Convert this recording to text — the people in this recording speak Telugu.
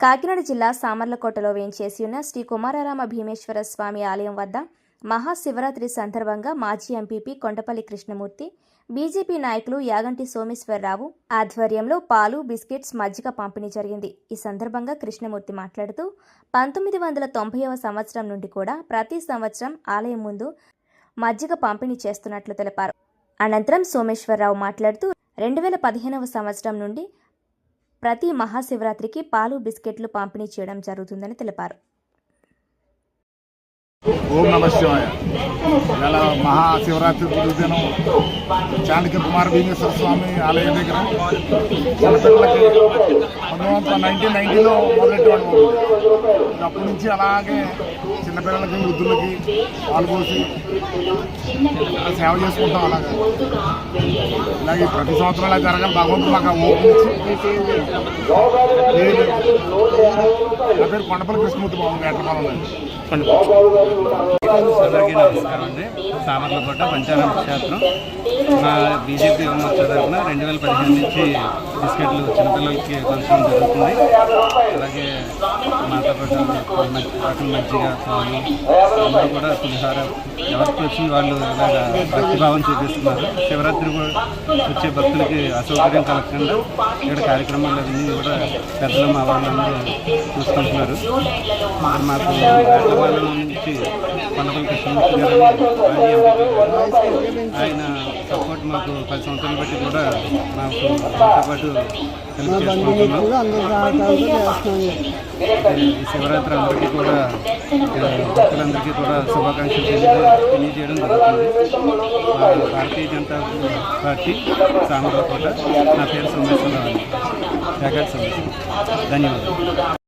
కాకినాడ జిల్లా సామర్లకోటలో వేయించేసి ఉన్న శ్రీ కుమారరామ భీమేశ్వర స్వామి ఆలయం వద్ద మహాశివరాత్రి సందర్భంగా మాజీ ఎంపీపీ కొండపల్లి కృష్ణమూర్తి బీజేపీ నాయకులు యాగంటి సోమేశ్వరరావు ఆధ్వర్యంలో పాలు బిస్కెట్స్ మజ్జిగ పంపిణీ జరిగింది. ఈ సందర్భంగా కృష్ణమూర్తి మాట్లాడుతూ పంతొమ్మిది వందల తొంభైవ సంవత్సరం నుండి కూడా ప్రతి సంవత్సరం ఆలయం ముందు మజ్జిగ పంపిణీ చేస్తున్నట్లు తెలిపారు. అనంతరం సోమేశ్వరరావు మాట్లాడుతూ రెండు వేల పదిహేనవ సంవత్సరం నుండి ప్రతి మహాశివరాత్రికి పాలు బిస్కెట్లు పంపిణీ చేయడం జరుగుతుందని తెలిపారు. ఓం శివాయ. ఇలా మహాశివరాత్రి దినం చాణక్య కుమార భీమేశ్వర స్వామి ఆలయం దగ్గర చిన్నపిల్లలకి పంతొమ్మిది వందల నైన్టీన్ నైన్టీలో మొదలెట్టేవాడు అప్పటి నుంచి అలాగే చిన్నపిల్లలకి వృద్ధులకి పాల్గొసి సేవ చేసుకుంటాం అలాగే. ఇలాగే ప్రతి సంవత్సరం ఇలా జరగాలి. భగవంతుడు మాకు ఓపెన్ నా పేరు కొండపల్లి కృష్ణమూర్తి బాబు వేటపాలెం అందరికీ నమస్కారం అండి. సామర్లకోట పంచారామ క్షేత్రం. మా బీజేపీ మోర్చా తరఫున రెండు వేల పదిహేను నుంచి బిస్కెట్లు చిన్నపిల్లలకి పంచడం జరుగుతుంది. అలాగే మాతో పాటు మంచిగా స్వామి అందరూ కూడా పులిహార ఎవరికి వచ్చి వాళ్ళు ఇలాగా భక్తిభావం చూపిస్తున్నారు. శివరాత్రి కూడా వచ్చే భక్తులకి అసౌకర్యం కలగకుండా ఇక్కడ కార్యక్రమాలు అన్నీ కూడా పెద్దలు మా వాళ్ళందరూ చూసుకుంటున్నారు. మాకు నుంచి కొండపల్లి కృష్ణమూర్తి గారు ఆయన సపోర్ట్ మాకు పది సంవత్సరాలు బట్టి కూడా మాకు మాతో పాటు హెల్ప్ చేసుకుంటున్నాం శివరాత్రి అందరికీ కూడా భక్తులందరికీ కూడా శుభాకాంక్షలు తెలియజేయడం జరుగుతుంది. భారతీయ జనతా పార్టీ సామర్లకోట నా పేరు సోమేశ్వరరావు ధన్యవాదాలు.